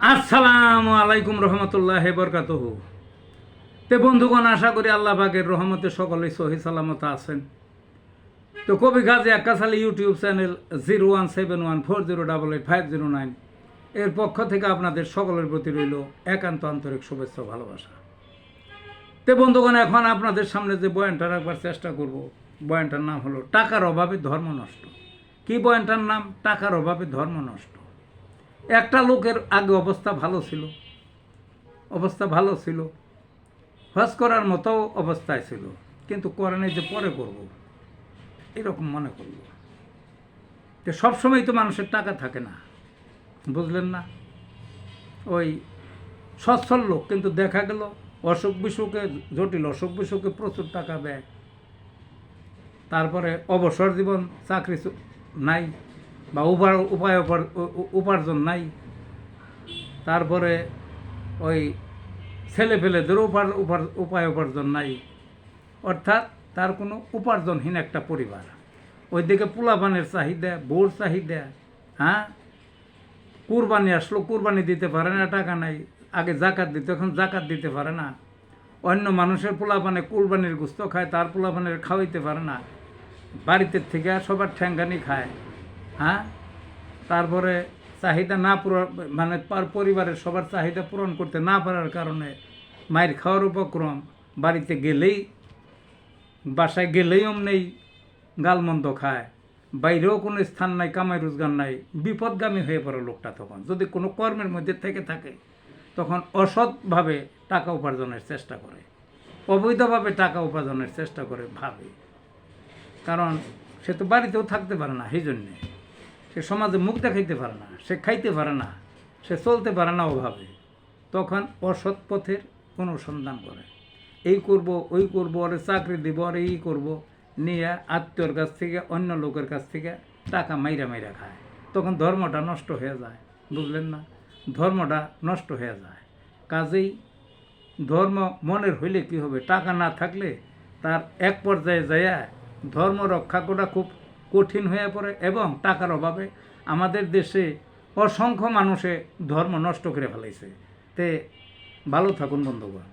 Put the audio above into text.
আসসালামু আলাইকুম রহমতুল্লাহ বরকাত তে বন্ধুগণ, আশা করি আল্লাহ পাকের রহমতে সকলেই সহি সালামত আছেন। তো কবি Gazi Akashali YouTube channel zero one seven one four zero double eight five zero nine এর পক্ষ থেকে আপনাদের সকলের প্রতি রইল একান্ত আন্তরিক শুভেচ্ছা ভালোবাসা। তে বন্ধুগণ, এখন আপনাদের সামনে যে বয়ানটা রাখবার চেষ্টা করব, বয়ানটার নাম হলো, টাকার অভাবে ধর্ম নষ্ট। কি বয়ানটার নাম? টাকার অভাবে ধর্ম নষ্ট। একটা লোকের আগে অবস্থা ভালো ছিল, অবস্থা ভালো ছিল, হজ করার মতো অবস্থায় ছিল, কিন্তু করে নাই যে পরে করব, এরকম মনে করল। তো সবসময় তো মানুষের টাকা থাকে না, বুঝলেন না? ওই সচ্ছল লোক কিন্তু দেখা গেল, অসুখ বিসুখে, জটিল অসুখ বিসুখে প্রচুর টাকা ব্যয় তারপরে অবসর জীবন, চাকরি নাই। বা উপায় উপার্জন নাই। তারপরে ওই ছেলে উপার উপায় উপার্জন নাই। অর্থাৎ তার কোনো উপার্জনহীন একটা পরিবার। ওইদিকে পোলাপানের চাহিদা বোর চাহিদা হ্যাঁ? কুরবানি আসলো, কুরবানি দিতে পারে না, টাকা নাই। আগে জাকাত দিত, এখন জাকাত দিতে পারে না। অন্য মানুষের পোলাপানে কুরবানির গুস্ত খায়, তার পোলাপানের খাওয়াইতে পারে না। বাড়িতে থেকে সবার ঠ্যাঙ্গানি খায়। হ্যাঁ? তারপরে চাহিদা না পূরণ মানে পার পরিবারের সবার চাহিদা পূরণ করতে না পারার কারণে মায়ের খাওয়ার উপক্রম বাড়িতে গেলেই, বাসায় গেলেই অমনেই গালমন্দ খায়। বাইরেও কোনো স্থান নাই, কামাই রোজগার নাই, বিপদগামী হয়ে পড়ে লোকটা তখন। যদি কোনো কর্মের মধ্যে থেকে থাকে, তখন অসৎভাবে টাকা উপার্জনের চেষ্টা করে। অবৈধভাবে টাকা উপার্জনের চেষ্টা করে ভাবে। কারণ সে তো বাড়িতেও থাকতে পারে না সেই জন্যে সে সমাজে মুখ দেখাইতে পারে না, সে খাইতে পারে না, সে চলতে পারে না ওভাবে। তখন অসৎ পথের অনুসন্ধান করে। এই করব, ওই করব আরে চাকরি দিব আরে এই করব, নিয়ে আত্মীয়র কাছ থেকে, অন্য লোকের কাছ থেকে টাকা মাইরা মাইরা খায়। তখন ধর্মটা নষ্ট হয়ে যায়, বুঝলেন না? ধর্মটা নষ্ট হয়ে যায়। কাজেই ধর্ম মনের হইলে কি হবে? টাকা না থাকলে তার এক পর্যায়ে যায় ধর্ম রক্ষা করা খুব কঠিন হয়ে পড়ে এবং টাকার অভাবে আমাদের দেশে অসংখ্য মানুষে ধর্ম নষ্ট করে ফেলাইছে। তে ভালো থাকুন বন্ধুগণ।